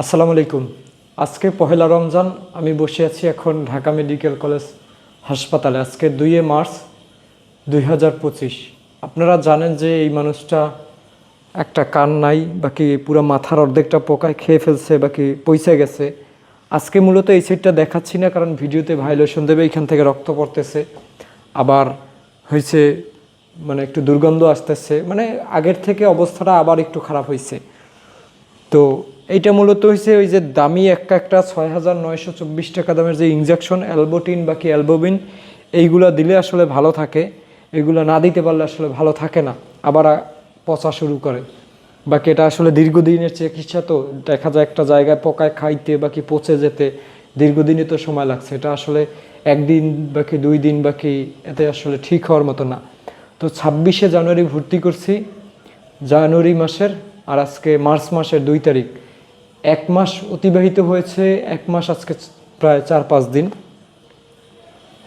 আসসালামু আলাইকুম। আজকে পহেলা রমজান, আমি বসে আছি এখন ঢাকা মেডিকেল কলেজ হাসপাতালে। আজকে দুইয়ে মার্চ দুই হাজার পঁচিশ। আপনারা জানেন যে এই মানুষটা একটা কান নাই, বাকি পুরো মাথার অর্ধেকটা পোকায় খেয়ে ফেলছে, বাকি পয়সা গেছে। আজকে মূলত এই সাইডটা দেখাচ্ছি না, কারণ ভিডিওতে ভাইলেশন দেবে, এখান থেকে রক্ত পড়তেছে। আবার হয়েছে মানে একটু দুর্গন্ধ আসতেছে মানে আগের থেকে অবস্থাটা আবার একটু খারাপ হয়েছে তো এইটা মূলত হয়েছে ওই যে দামি একটা একটা ছয় হাজার নয়শো চব্বিশ টাকা দামের যে ইনজেকশন অ্যালবোটিন বা কি অ্যালবোবিন এইগুলা দিলে আসলে ভালো থাকে। এগুলো না দিতে পারলে আসলে ভালো থাকে না। আবার পচা শুরু করে। বাকি এটা আসলে দীর্ঘদিনের চিকিৎসা তো দেখা যায় একটা জায়গায় পকায় খাইতে, বাকি পচে যেতে, দীর্ঘদিনই তো সময় লাগছে। এটা আসলে একদিন বাকি দুই দিন বাকি এতে আসলে ঠিক হওয়ার মতো না। তো ছাব্বিশে জানুয়ারি ভর্তি করছি। জানুয়ারি মাসের আর আজকে মার্চ মাসের দুই তারিখ। এক মাস অতিবাহিত হয়েছে, এক মাস আজকে প্রায় চার, পাঁচ দিন।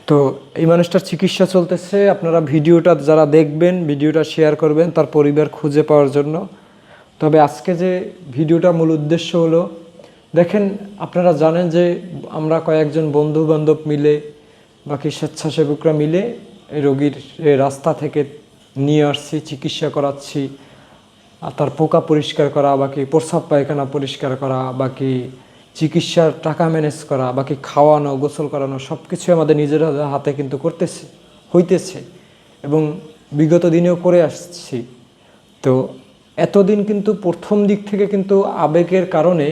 তো এই মানুষটার চিকিৎসা চলতেছে। আপনারা ভিডিওটা যারা দেখবেন, ভিডিওটা শেয়ার করবেন তার পরিবার খুঁজে পাওয়ার জন্য। তবে আজকে যে ভিডিওটা মূল উদ্দেশ্য হলো, দেখেন, আপনারা জানেন যে আমরা কয়েকজন বন্ধু বান্ধব মিলে, বাকি স্বেচ্ছাসেবকরা মিলে রোগীর রাস্তা থেকে নিয়ে আসছি, চিকিৎসা করাচ্ছি। তার পোকা পরিষ্কার করা, বাকি প্রস্রাব পায়খানা পরিষ্কার করা, বাকি চিকিৎসার টাকা ম্যানেজ করা, বাকি খাওয়ানো, গোসল করানো সব কিছু আমাদের নিজের হাতে কিন্তু করতেছে, হইতেছে এবং বিগত দিনেও করে আসছি। তো এতদিন কিন্তু প্রথম দিক থেকে কিন্তু আবেগের কারণে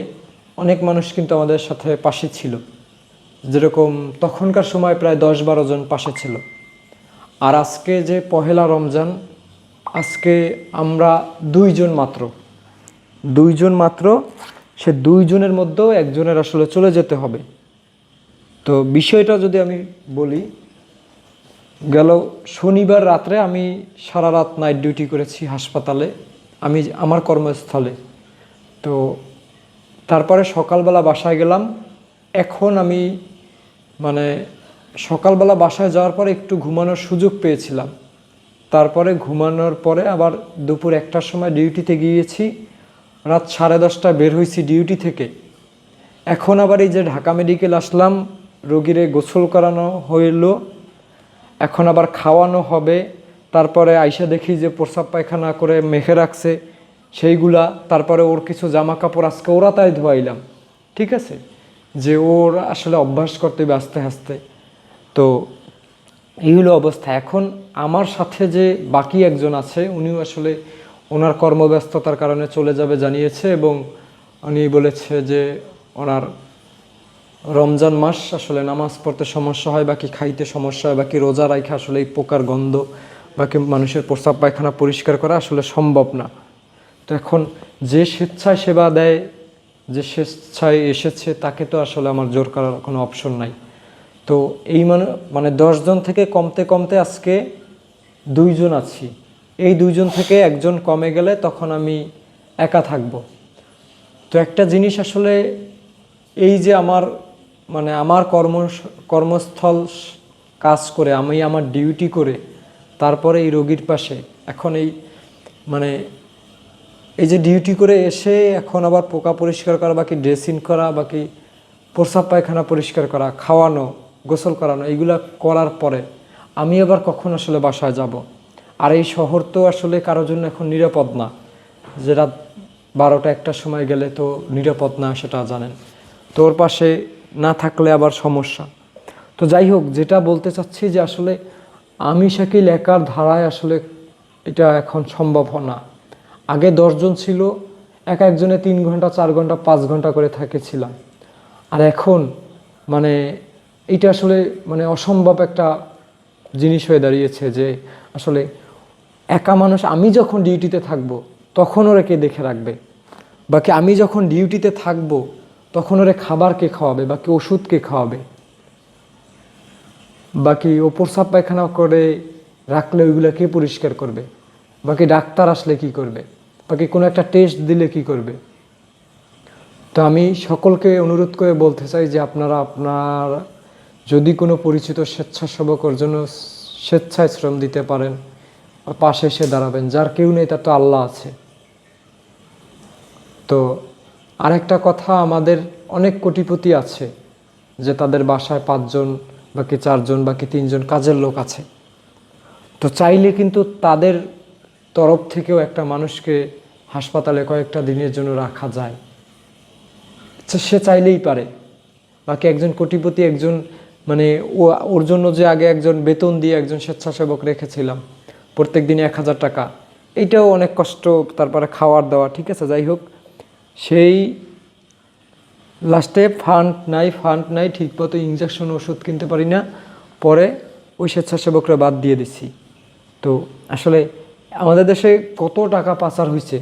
অনেক মানুষ কিন্তু আমাদের সাথে পাশে ছিল। যেরকম তখনকার সময় প্রায় দশ বারো জন পাশে ছিল। আর আজকে যে পহেলা রমজান আজকে আমরা দুইজন মাত্র। দুইজন মাত্র, সে দুইজনের মধ্যেও একজনের আসলে চলে যেতে হবে। তো বিষয়টা যদি আমি বলি, গেল শনিবার রাত্রে আমি সারা রাত নাইট ডিউটি করেছি হাসপাতালে, আমি আমার কর্মস্থলে। তো তারপরে সকালবেলা বাসায় গেলাম। এখন আমি মানে সকালবেলা বাসায় যাওয়ার পরে একটু ঘুমানোর সুযোগ পেয়েছিলাম। তারপরে ঘুমানোর পরে আবার দুপুর একটার সময় ডিউটিতে গিয়েছি। রাত সাড়ে দশটা বের হয়েছি ডিউটি থেকে। এখন আবার এই যে ঢাকা মেডিকেল আসলাম, রোগীরে গোসল করানো হইল। এখন আবার খাওয়ানো হবে। তারপরে আইসা দেখি যে প্রস্রাব পায়খানা করে মেখে রাখছে। সেইগুলা, তারপরে ওর কিছু জামা কাপড় আজকে ওরা তাই ধোয়াইলাম। ঠিক আছে? যে ওর আসলে অভ্যাস করতে হবে আস্তে আস্তে। তো এই হলো অবস্থা। এখন আমার সাথে যে বাকি একজন আছে, উনিও আসলে ওনার কর্মব্যস্ততার কারণে চলে যাবে জানিয়েছে এবং উনি বলেছে যে ওনার রমজান মাস আসলে নামাজ পড়তে সমস্যা হয়, বাকি খাইতে সমস্যা হয়, বাকি রোজা রাখা আসলে এই পোকার গন্ধ, বাকি মানুষের প্রস্রাব পায়খানা পরিষ্কার করা আসলে সম্ভব না। তো এখন যে স্বেচ্ছায় সেবা দেয়, যে স্বেচ্ছায় এসেছে, তাকে তো আসলে আমার জোর করার কোনো অপশন নাই। তো এই মানে মানে দশজন থেকে কমতে কমতে আজকে দুইজন আছি। এই দুইজন থেকে একজন কমে গেলে তখন আমি একা থাকব। তো একটা জিনিস আসলে এই যে আমার মানে আমার কর্ম, কর্মস্থল কাজ করে, আমি আমার ডিউটি করে, তারপরে এই রোগীর পাশে, এখন এই মানে এই যে ডিউটি করে এসে এখন আবার পোকা পরিষ্কার করা, বাকি ড্রেসিং করা, বাকি প্রস্রাব পায়খানা পরিষ্কার করা, খাওয়ানো গোসল করানো এইগুলা করার পরে আমি আবার কখন আসলে বাসায় যাব? আর এই শহর তো আসলে কারোর জন্য এখন নিরাপদ না। যে রাত বারোটা একটার সময় গেলে তো নিরাপদ না সেটা জানেন। তোর পাশে না থাকলে আবার সমস্যা। তো যাই হোক, যেটা বলতে চাচ্ছি যে আসলে আমি শাকিল একার ধারায় আসলে এটা এখন সম্ভব না। আগে দশজন ছিল, এক একজনে তিন ঘণ্টা, চার ঘণ্টা, পাঁচ ঘণ্টা করে থাকেছিলাম আর এখন মানে এটা আসলে মানে অসম্ভব একটা জিনিস হয়ে দাঁড়িয়েছে যে আসলে একা মানুষ, আমি যখন ডিউটিতে থাকব, তখন ওরা কে দেখে রাখবে? বাকি আমি যখন ডিউটিতে থাকব, তখন ওরে খাবার কে খাওয়াবে? বাকি ওষুধ কে খাওয়াবে? বাকি ও প্রস্রাব পায়খানা করে রাখলে ওইগুলো কে পরিষ্কার করবে? বাকি ডাক্তার আসলে কি করবে? বাকি কোনো একটা টেস্ট দিলে কি করবে? তো আমি সকলকে অনুরোধ করে বলতে চাই যে আপনারা আপনার যদি কোনো পরিচিত স্বেচ্ছাসেবকের জন্য স্বেচ্ছায় শ্রম দিতে পারেন পাশে এসে দাঁড়াবেন যার কেউ নেই তার তো আল্লাহ আছে। তো আরেকটা কথা আমাদের অনেক কোটিপতি আছে যে তাদের বাসায় পাঁচজন বাকি চারজন বাকি তিনজন কাজের লোক আছে। তো চাইলে কিন্তু তাদের তরফ থেকেও একটা মানুষকে হাসপাতালে কয়েকটা দিনের জন্য রাখা যায়। আচ্ছা, সে চাইলেই পারে। বাকি একজন কোটিপতি একজন মানে ও, ওর জন্য যে আগে একজন বেতন দিয়ে একজন স্বেচ্ছাসেবক রেখেছিলাম প্রত্যেক দিনে এক হাজার টাকা এইটাও অনেক কষ্ট, তারপরে খাওয়ার দাওয়া, ঠিক আছে? যাই হোক, সেই লাস্টে ফান্ড নাই ফান্ড নাই ঠিকমতো ইঞ্জেকশন ওষুধ কিনতে পারি না, পরে ওই স্বেচ্ছাসেবকরা বাদ দিয়ে দিছি। তো আসলে আমাদের দেশে কত টাকা পাচার হয়েছে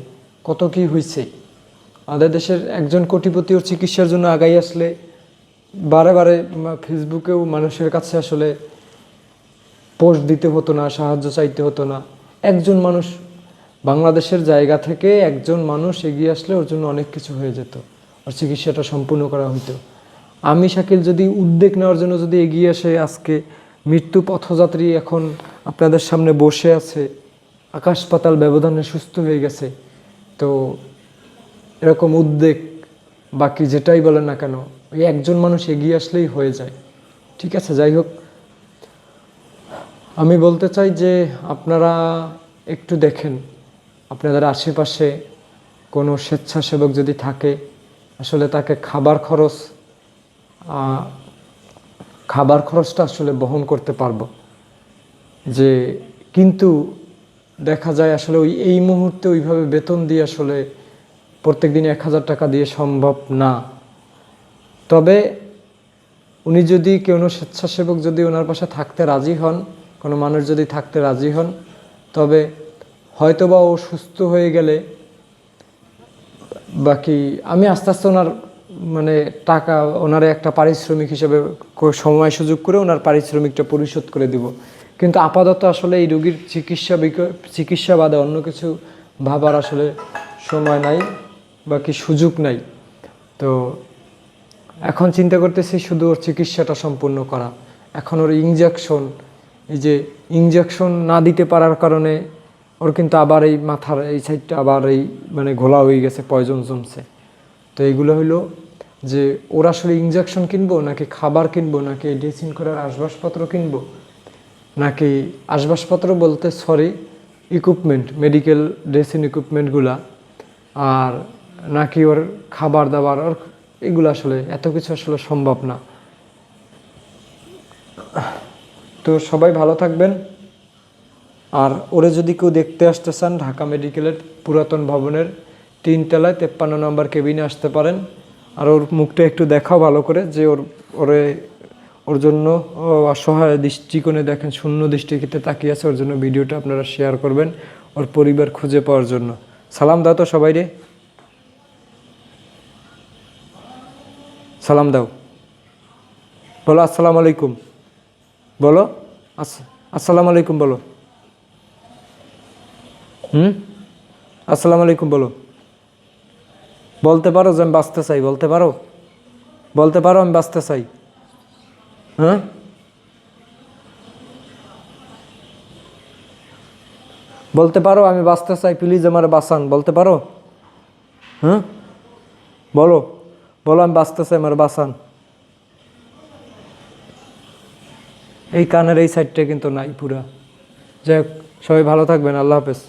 কত কি হয়েছে আমাদের দেশের একজন কোটিপতি ওর চিকিৎসার জন্য আগাই আসলে বারে বারে ফেসবুকেও মানুষের কাছে আসলে পোস্ট দিতে হতো না, সাহায্য চাইতে হতো না। একজন মানুষ বাংলাদেশের জায়গা থেকে একজন মানুষ এগিয়ে আসলে ওর জন্য অনেক কিছু হয়ে যেত ওর চিকিৎসাটা সম্পূর্ণ করা হতো আমি শাকিল, যদি উদ্যোগ নেওয়ার জন্য যদি এগিয়ে আসে আজকে, মৃত্যু পথযাত্রী এখন আপনাদের সামনে বসে আছে, আকাশ পাতাল ব্যবধানে সুস্থ হয়ে গেছে, তো এরকম উদ্বেগ বাকি যেটাই বলেন না কেন ওই একজন মানুষ এগিয়ে আসলেই হয়ে যায়। ঠিক আছে, যাই হোক। আমি বলতে চাই যে আপনারা একটু দেখেন, আপনাদের আশেপাশে কোনো স্বেচ্ছাসেবক যদি থাকে, আসলে তাকে খাবার খরচ খাবার খরচটা আসলে বহন করতে পারব। যে কিন্তু দেখা যায় আসলে ওই, এই মুহূর্তে ওইভাবে বেতন দিয়ে আসলে প্রত্যেক দিন এক হাজার টাকা দিয়ে সম্ভব না। তবে উনি যদি কোনো স্বেচ্ছাসেবক যদি ওনার পাশে থাকতে রাজি হন, কোনো মানুষ যদি থাকতে রাজি হন, তবে হয়তোবা ও সুস্থ হয়ে গেলে বাকি আমি আস্তে আস্তে ওনার মানে টাকা, ওনারে একটা পারিশ্রমিক হিসেবে সময় সুযোগ করে ওনার পারিশ্রমিকটা পরিশোধ করে দিব। কিন্তু আপাতত আসলে এই রোগীর চিকিৎসা চিকিৎসা বাদে অন্য কিছু ভাবার আসলে সময় নাই, বাকি সুযোগ নাই। তো এখন চিন্তা করতেছি শুধু ওর চিকিৎসাটা সম্পূর্ণ করা। এখন ওর ইঞ্জেকশন এই যে ইঞ্জেকশন না দিতে পারার কারণে ওর কিন্তু আবার এই মাথার এই সাইডটা আবার এই মানে ঘোলা হয়ে গেছে পয়জন জমছে। তো এইগুলো হলো যে ওর আসলে ইঞ্জেকশন কিনবো, নাকি খাবার কিনবো, নাকি ড্রেসিং করার আসবাবপত্র কিনবো, নাকি আসবাবপত্র বলতে সরি ইকুইপমেন্ট মেডিকেল ড্রেসিং ইকুইপমেন্টগুলা আর নাকি ওর খাবার দাবার, ওর এগুলো আসলে, এত কিছু আসলে সম্ভব না। তো সবাই ভালো থাকবেন। আর ওরে যদি কেউ দেখতে আসতে চান, ঢাকা মেডিকেলের পুরাতন ভবনের তিনতলায় তেপ্পান্ন নম্বর কেবিনে আসতে পারেন। আর ওর মুখটা একটু দেখাও ভালো করে, যে ওর, ওরে, ওর জন্য অসহায় দৃষ্টিকোণে দেখেন, শূন্য দৃষ্টিতে তাকিয়ে আছে, ওর জন্য ভিডিওটা আপনারা শেয়ার করবেন, ওর পরিবার খুঁজে পাওয়ার জন্য। সালাম দাও তো সবাই রে সালাম দাও। বলো, আসসালামু আলাইকুম। বলো, আস- আসসালামু আলাইকুম বলো। হুম? আসসালামু আলাইকুম বলো। বলতে পারো যে আমি বাঁচতে চাই, বলতে পারো? বলতে পারো আমি বাঁচতে চাই। হ্যাঁ? বলতে পারো আমি বাঁচতে চাই প্লিজ আমার বাঁচান, বলতে পারো? হ্যাঁ? বলো। বলো বাঁচতেছে বাঁচতে আমার, বাঁচান। এই কানের এই সাইডটা কিন্তু নাই পুরা। যাই হোক, সবাই ভালো থাকবেন, আল্লাহ হাফেজ।